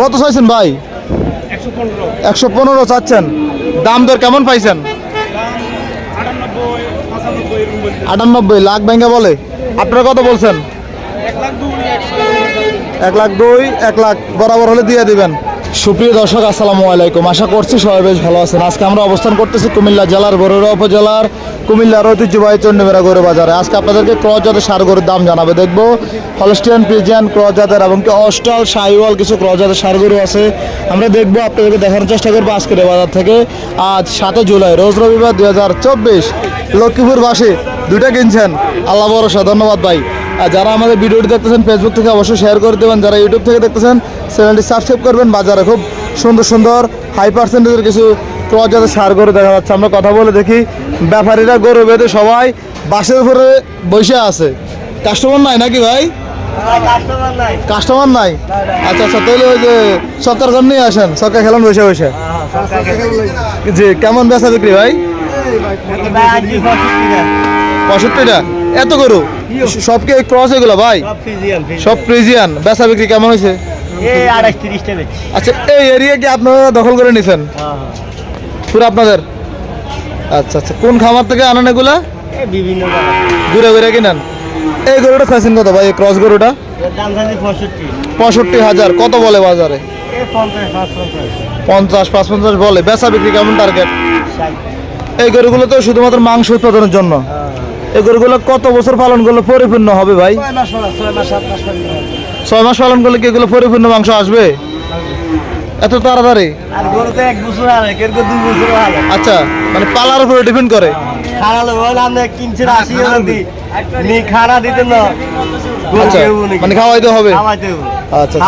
কত চাইছেন ভাই? একশো পনেরো। চাচ্ছেন। দাম দর কেমন পাইছেন? আটানব্বই লাখ ব্যাঙ্গে বলে। আপনারা কত বলছেন? এক লাখ দুই এক লাখ বরাবর হলে দিয়ে দিবেন। সুপ্রিয় দর্শক, আসসালামু আলাইকুম। আশা করছি সবাই বেশ ভালো আছেন। আজকে আমরা অবস্থান করতেছি কুমিল্লা জেলার বরুড়া উপজেলার কুমিল্লার ঐতিহ্যবাহী চন্ডীমেরা গরু বাজারে। আজকে আপনাদেরকে ক্রস জাতের সার গরুর দাম জানাবে। দেখব হলস্টিয়ান পিজিয়ান ক্রস জাতের এবং কি অস্টাল সাইওয়াল কিছু ক্রস জাতের সার গরু আছে। আমরা দেখব আপনাদেরকে দেখানোর চেষ্টা করব আজকের বাজার থেকে। আজ সাতই জুলাই, রোজ রবিবার দুই হাজার চব্বিশ লক্ষ্মীপুর বাসী দুইটা কিনছেন। আল্লাহ ভরসা, ধন্যবাদ ভাই। আর যারা আমাদের ভিডিওটি দেখতেছেন ফেসবুক থেকে অবশ্যই শেয়ার করে দেবেন। যারা ইউটিউব থেকে দেখতেছেন চ্যানেলটি সাবস্ক্রাইব করবেন। বাজারে খুব সুন্দর সুন্দর হাই পার্সেন্টেজের কিছু ক্রস যাতে সার করে দেখা যাচ্ছে। আমরা কথা বলে দেখি। ব্যাপারীরা গরু বেঁধে সবাই বাসের উপরে বসে আছে। কাস্টমার নাই নাকি ভাই? কাস্টমার নাই। আচ্ছা আচ্ছা তাহলে ওই যে সরকার জন্যই আসেন। সরকার খেলান বসে বসে। জি কেমন বেচা বিক্রি ভাই? পঁয়ষট্টিটা? এত গরু? সব কি ক্রস এগুলো ভাই? সব ফ্রিজিয়ান বেচা বিক্রি কেমন হয়েছে আচ্ছা এই এরিয়া কি আপনারা দখল করে নিছেন? পুরো আপনাদের? আচ্ছা আচ্ছা। কোন খামার থেকে আনেন এগুলা? বিভিন্ন ঘুরে ঘুরে কিনেন। এই গরুটা খাইছেন কত ভাই এই ক্রস গরুটা? পঁয়ষট্টি। হাজার। কত বলে বাজারে? পঞ্চাশ পাঁচ পঞ্চাশ। পঞ্চাশ পাঁচ পঞ্চাশ বলে। বেচা বিক্রি কেমন টার্গেট এই গরুগুলো তো শুধুমাত্র মাংস উৎপাদনের জন্য। এই গরুগুলো কত বছর পালন করলে পরিপূর্ণ হবে ভাই? ছয় মাস পালন করলে কি এগুলো পরিপূর্ণ মাংস আসবে? এত তাড়াতাড়ি? তো আচ্ছা মানে পালার উপরে ডিপেন্ড করে। আচ্ছা মানে খাওয়াইতে হবে? আচ্ছা আচ্ছা।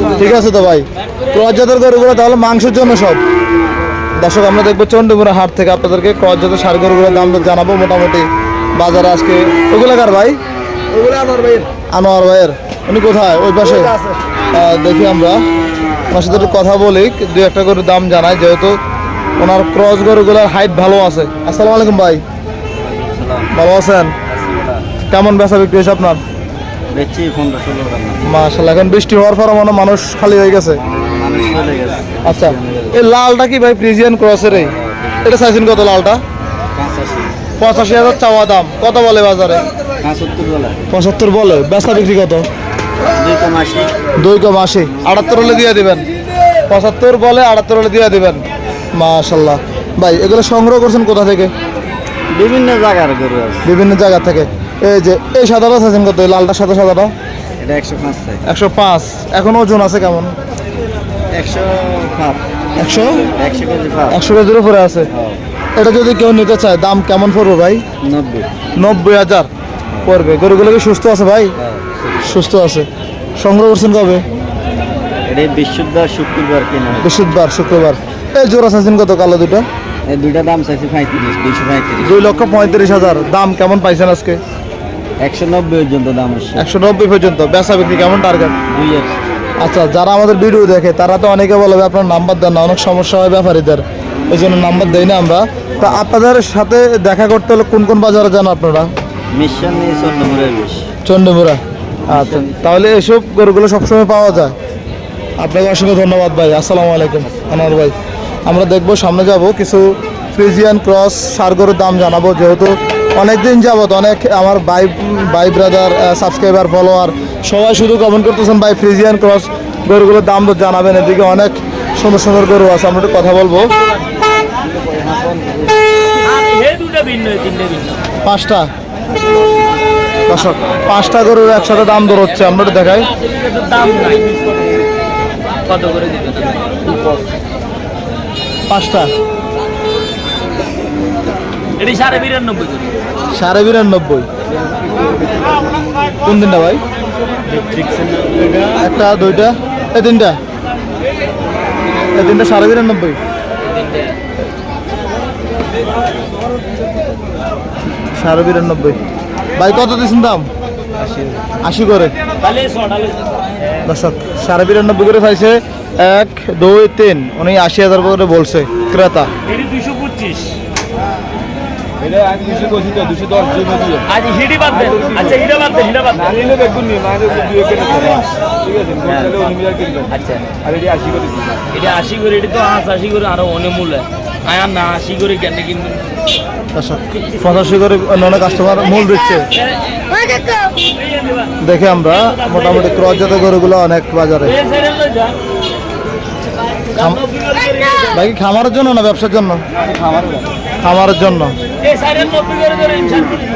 তো ঠিক আছে তো ভাই। জাতের গরুগুলো তাহলে মাংসের জন্য সব? দর্শক আমরা দেখব চন্ডীপুরা হাট থেকে আপনাদেরকে ক্রস জাতের সার গরুগুলোর দাম দর জানাব। মোটামুটি বাজারে আজকে ওগুলো কার ভাই? ওগুলো আনোয়ার ভাইয়ের। উনি কোথায়? ওই পাশে? দেখি আমরা। ওনার সাথে একটু কথা বলি দু একটা করে দাম জানাই যেহেতু ওনার ক্রস গরুগুলোর হাইট ভালো আছে। আসসালামু আলাইকুম ভাই। ভালো আছেন? কেমন বেচা বিক্রি হয়েছে আপনার? মাশাল্লাহ এখন বৃষ্টি হওয়ার পর মনে মানুষ খালি হয়ে গেছে। আচ্ছা। এই লালটা কি ভাই ফ্রিজিয়ান ক্রসের এই এটা চাইছেন কত লালটা? পঁচাশি হাজার চাওয়া দাম। কত বলে বাজারে? পঁচাত্তর বলে। বেচা বিক্রি কত? দুই কম আশি। আটাত্তর হলে দিয়ে দিবেন। পঁচাত্তর বলে আটাত্তর হলে দিয়ে দিবেন। মাশাল্লাহ ভাই এগুলো সংগ্রহ করছেন কোথা থেকে? বিভিন্ন জায়গার গরু বিভিন্ন জায়গা থেকে। এই যে এই সাদাটা চাইছেন কত? লালটা সাদা সাদাটা? এটা একশো পাঁচ একশো পাঁচ। এখন ওজন আছে কেমন? একশো পাঁচ একশো? একশো একশো কেজির উপরে আছে। এটা যদি কেউ নিতে চায় দাম কেমন পড়বে ভাই? নব্বই। নব্বই হাজার পড়বে। গরুগুলো কি সুস্থ আছে ভাই? সুস্থ। আছে। সংগ্রহ করছেন কবে? বৃহস্পতিবার শুক্রবার কেনা। হয়। বৃহস্পতিবার শুক্রবার। এই জোড়া চাইছেন কত কালো দুটো? এই দুইটা দাম চাইছি পঁয়ত্রিশ দুইশো পঁয়ত্রিশ। দুই লক্ষ পঁয়ত্রিশ হাজার। দাম কেমন পাইছেন আজকে? একশো নব্বই পর্যন্ত দাম একশো নব্বই পর্যন্ত। বেচা বিক্রি কেমন টার্গেট দুই এক আচ্ছা যারা আমাদের ভিডিও দেখে তারা তো অনেকে বলবে আপনার নাম্বার দেন না অনেক সমস্যা হয় ব্যাপারীদের। ওই জন্য নাম্বার দেই না আমরা। তা আপনাদের সাথে দেখা করতে হলে কোন কোন বাজারে যান আপনারা? চন্ডীপুরা আচ্ছা তাহলে এসব গরুগুলো সবসময় পাওয়া যায়। আপনাকে অসংখ্য ধন্যবাদ ভাই। আসসালামু আলাইকুম আনোয়ার ভাই। আমরা দেখব সামনে যাব কিছু ফ্রিজিয়ান ক্রস সার গরুর দাম জানাব যেহেতু অনেক দিন যাবত অনেক আমার ভাই ভাই ব্রাদার সাবস্ক্রাইবার ফলোয়ার সবাই শুধু কমেন্ট করতেছেন ভাই ফ্রিজিয়ান ক্রস গরুগুলোর দাম তো জানাবেন এদিকে অনেক সুন্দর সুন্দর গরু আছে। আমরা একটু কথা বলব। পাঁচটা। দর্শক পাঁচটা গরুর একসাথে দাম দর হচ্ছে আমরা একটু দেখাই। পাঁচটা। সাড়ে বিরানব্বই সাড়ে বিরানব্বই। কোন তিনটা ভাই? একটা দুইটা এই তিনটা। এই তিনটা সাড়ে বিরানব্বই। সাড়ে বিরানব্বই। ভাই কত দিয়েছেন দাম? আশি করে। দর্শক সাড়ে বিরানব্বই করে পাইছে এক দুই তিন। উনি আশি হাজার করে বলছে ক্রেতা। দুইশো পঁচিশ। এটা আমি দুশো কষি তো দুশো দশ জন দিয়ে হিডি বাদ দেন আচ্ছা হিডা বাদ দেন হিডা বাদ না দেন নিলে দেখুন নি মানে দুই কেটে ঠিক আছে তাহলে অনুমিটার কিনবেন আচ্ছা। আর এটি আশি করে দিন এটা আশি করে এটা তো আজ আশি করে আরও অনেক মূল্য আয়ার না আশি করে কেন কিনবেন পঁচাশি করে অন্যান্য কাস্টমার মূল দিচ্ছে। দেখে আমরা মোটামুটি ক্রসজাত গরুগুলো অনেক বাজারে। বাকি খামারের জন্য না ব্যবসার জন্য। খামারের জন্য।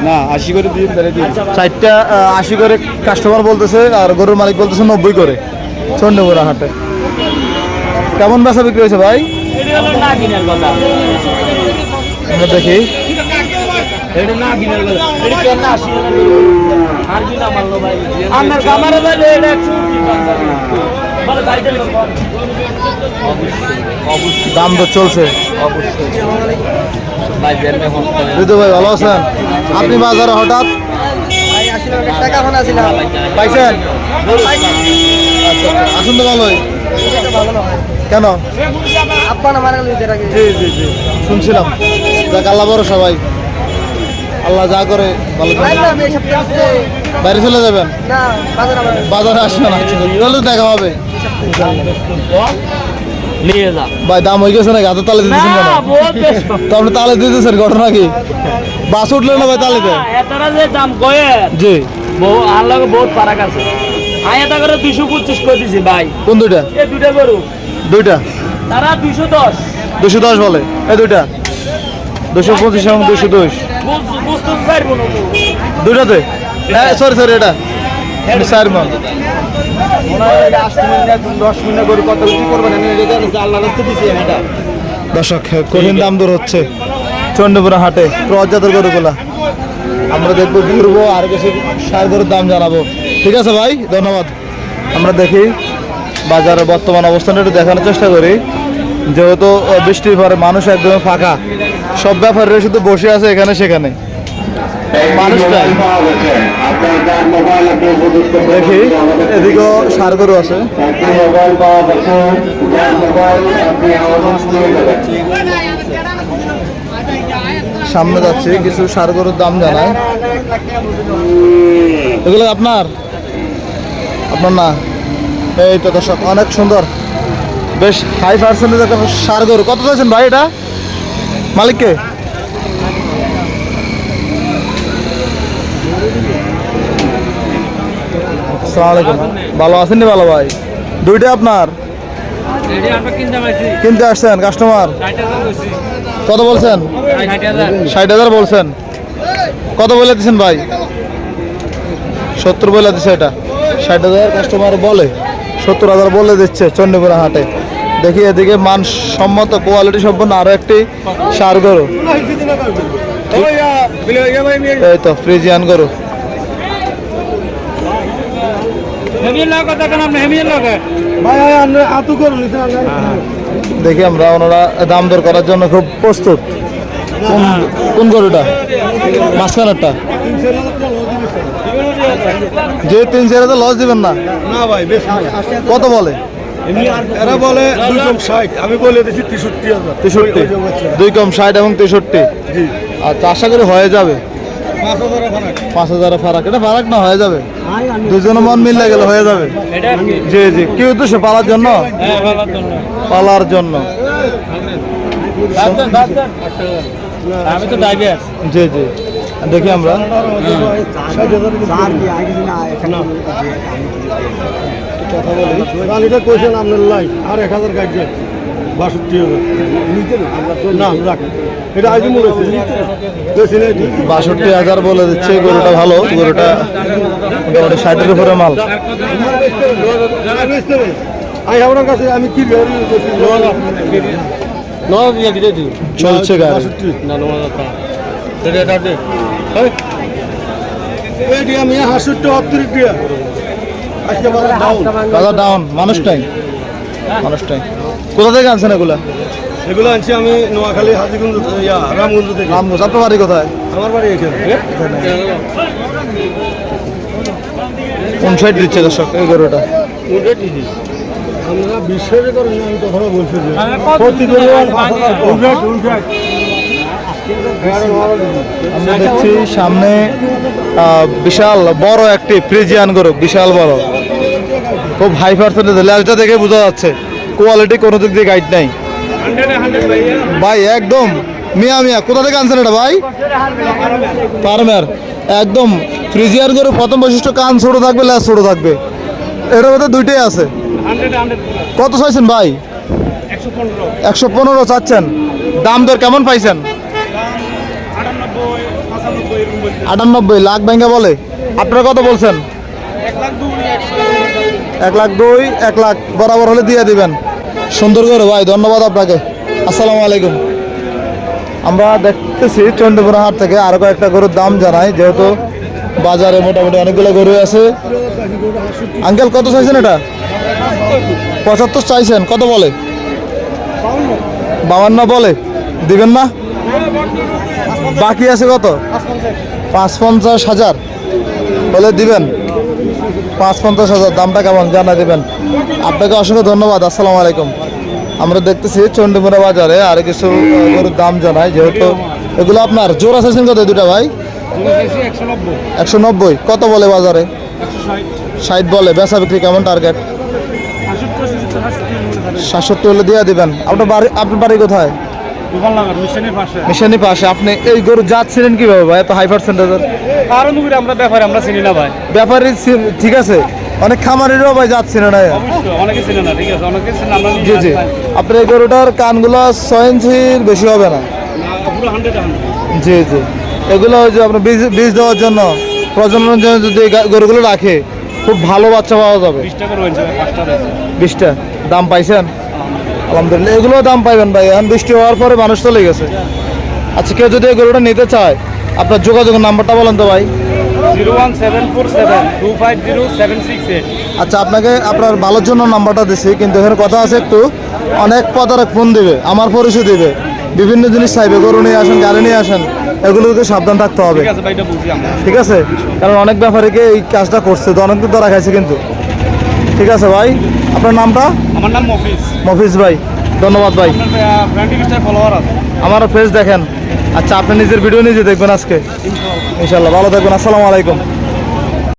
না আশি করে দিন তাহলে দিন চারটা আশি করে কাস্টমার বলতেছে আর গরুর মালিক বলতেছে নব্বই করে চন্ডীপুরা হাটে। কেমন বেচা বিক্রি হয়েছে ভাই? আমরা দেখি। আপনার দাম তো চলছে। ঋতু ভাই ভালো আছেন? আপনি বাজারে হঠাৎ? পাইছেন? আচ্ছা আসুন তো ভালোই। কেন? জি জি জি। শুনছিলাম। যাক আল্লাহ বড় সবাই আল্লাহ যা করে ভালো বাইরে চলে যাবেন? না বাজার আসবেন আচ্ছা তাহলে দেখা হবে। নিয়ে যা। ভাই দাম হয়ে গেছে নাকি? হাতে তালে দিতেছেন কেন? তো আপনি তালে দিতেছেন ঘটনা কি? বাস উঠল না ভাই তালেতে? এতারা যে দাম কয়ে। জি। বহু আল্লাহ বহুত ফারাক আছে। আমি এটা করে দুশো পঁচিশ করে দিছি ভাই। কোন দুইটা? এই দুটা গরু। দুইটা। তারা দুশো দশ। দুশো দশ বলে। এই দুইটা। দুশো পঁচিশ এবং দুশো দশ দুইটাতে? সরি সরি এটা। চার দর্শক, কঠিন দাম দর হচ্ছে চন্ডীপুরা হাটে। প্রজাতের গরুগুলা। আমরা দেখব ঘুরবো আর কিছু সার গরুর দাম জানাব। ঠিক আছে ভাই, ধন্যবাদ। আমরা দেখি বাজারের বর্তমান অবস্থানটা একটু দেখানোর চেষ্টা করি। যেহেতু বৃষ্টির পরে মানুষ একদম ফাঁকা। সব ব্যাপারে শুধু বসে আছে এখানে সেখানে। মানুষ নাই দেখি এদিকেও সার গরু আছে। সামনে যাচ্ছে কিছু সার গরুর দাম জানায় এগুলো আপনার? আপনার না? এই তো দর্শক অনেক সুন্দর। বেশ হাই পার্সেন্টেজ একটা সার গরু কত চাইছেন ভাই এটা? মালিককে? ভালো আছেন ভালো ভাই? দুইটা আপনার? কিনতে আসছেন কাস্টমার কত বলছেন? ষাট হাজার বলছেন। কত বলে দিচ্ছেন ভাই? সত্তর বলে দিচ্ছে এটা। ষাট হাজার কাস্টমার বলে, সত্তর হাজার বলে দিচ্ছে চন্ডীপুরা হাটে। দেখি এদিকে মানসম্মত কোয়ালিটি সম্পন্ন আরও একটি সার গরু। এই তো ফ্রিজিয়ান গরু। দেখি আমরা ওনারা দাম দর করার জন্য খুব প্রস্তুত। কোন গরুটা? মাঝখানেরটা যে তিন চার হাজার লস দিবেন না? না ভাই বেশ কত বলে? এরা বলে দুই কম ষাট। আমি বলে দিচ্ছি তেষট্টি হাজার। তেষট্টি। দুই কম ষাট এবং তেষট্টি। আচ্ছা আশা করি হয়ে যাবে। পাঁচ হাজার ফারাক। এটা ফারাক না হয়ে যাবে। দুজনে মন মিললে গেলে হয়ে যাবে। জি জি। কি উদ্দেশ্য? পালার জন্য? হ্যাঁ পালার জন্য। আমি তো ড্রাইভার জি জি। দেখি আমরা। এটা আপনার লাইফ আর এক হাজার কাটছে। বাষট্টি হাজার। না রাখ। এটা আজ। বাষট্টি হাজার বলে দিচ্ছে গরুটা ভালো গরুটা মোটামুটি ষাটের উপরে মাল। আমি আপনার কাছে আমি কি চলছে গাড়ি। ডাউন মানুষ কোথা থেকে আনছেন এগুলা? এগুলো আনছি আমি নোয়াখালী হাজিগঞ্জ ইয়া রামগঞ্জ থেকে। রামগঞ্জ আপনার বাড়ি কোথায়? আমার বাড়ি এখানে। কোন সাইড দিচ্ছে দর্শক? এই গরুটা? আমরা বিশ্বাস করেন আমি কথাটা বলছি যে প্রতি? উনষাট উনষাট আমরা দেখছি সামনে বিশাল বড় একটি ফ্রিজিয়ান গরু বিশাল বড়। খুব হাই পার্সেন্টেজ ল্যাসটা দেখে বোঝা যাচ্ছে কোয়ালিটি কোনো দিক দিয়ে গাইড নাই। ভাই, একদম। মিয়া মিয়া, কোথা থেকে আনছেন এটা ভাই? ফার্মের একদম, ফ্রিজিয়ার গরু প্রথম বৈশিষ্ট্য, কান ছোট থাকবে ল্যাস ছোট থাকবে। এটার মধ্যে দুইটাই আছে। কত চাইছেন ভাই? একশো পনেরো চাচ্ছেন। দাম দর কেমন পাইছেন? আটানব্বই, লাখ ব্যাঙ্গা বলে। আপনারা কত বলছেন? এক লাখ দুই, এক লাখ। বরাবর হলে দিয়ে দিবেন। সুন্দর করে ভাই, ধন্যবাদ আপনাকে। আসসালামু আলাইকুম। আমরা দেখতেছি চন্ডীপুরা হাট থেকে আরও কয়েকটা গরুর দাম জানাই, যেহেতু বাজারে মোটামুটি অনেকগুলো গরু আছে। আঙ্কেল, কত চাইছেন এটা? পঁচাত্তর চাইছেন, কত বলে? বাবান্ন বলে। দিবেন না? বাকি আছে কত? পাঁচ পঞ্চাশ হাজার। বলে দিবেন। পাঁচ পঞ্চাশ হাজার, দামটা কেমন জানা দেবেন। আপনাকে অসংখ্য ধন্যবাদ, আসসালামু আলাইকুম। আমরা দেখতেছি চন্ডীমুড়া বাজারে আর কিছু গরুর দাম জানাই, যেহেতু এগুলো আপনার জোর আছে কত দুটা ভাই? একশো নব্বই। কত বলে বাজারে? ষাট বলে, বেচা বিক্রি কেমন টার্গেট সাতষট্টি হলে দিয়ে দিবেন। আপনার বাড়ি আপনার বাড়ি কোথায়? মিশনের পাশে। আপনি এই গরু যাচ্ছিলেন কীভাবে ভাই? এত হাই পার্সেন্টেজের আরও আমরা ব্যাপারে আমরা চিনি না ভাই। ব্যাপারী ঠিক আছে। অনেক খামারিরও ভাই যাচ্ছিল না। অনেকে চিনে না ঠিক আছে? অনেকে আমরা জি জি। আপনার এই গরুটার কানগুলো ছয় ইঞ্চির বেশি হবে না? জি জি। এগুলো ওই যে আপনার বীজ বীজ দেওয়ার জন্য প্রজননের জন্য যদি গরুগুলো রাখে খুব ভালো বাচ্চা পাওয়া যাবে। বিশটা। দাম পাইছেন? আলহামদুলিল্লাহ এগুলো দাম পাইবেন ভাই। এখন বৃষ্টি হওয়ার পরে মানুষ চলে গেছে। আচ্ছা কেউ যদি গরুটা নিতে চায় আপনার যোগাযোগের নাম্বারটা বলেন তো ভাই। আচ্ছা আপনাকে আপনার ভালোর জন্য নাম্বারটা দিছি কিন্তু এখানে কথা আছে একটু অনেক পদারক ফোন দিবে আমার পরিচয় দিবে। বিভিন্ন জিনিস চাইবে গরু নিয়ে আসেন গাড়ি নিয়ে আসেন এগুলোকে সাবধান থাকতে হবে। ঠিক আছে কারণ অনেক ব্যাপারীকে এই কাজটা করছে তো অনেক ধরা খাইছে কিন্তু। ঠিক আছে ভাই? আপনার নামটা? আমার নাম মফিজ। মফিজ ভাই ধন্যবাদ ভাই। আমার ফেস দেখেন। আচ্ছা আপনি নিজের ভিডিও নিজে দেখবেন আজকে। ইনশাল্লাহ ভালো থাকবেন আসসালামু আলাইকুম।